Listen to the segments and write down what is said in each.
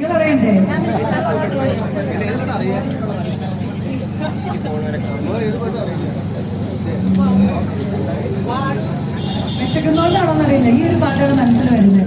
നിങ്ങൾ അറിയണ്ടേ ഈ ഒരു പാട്ടാണ് മനസ്സിൽ വരുന്നത്.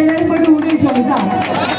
Perlu 走越宽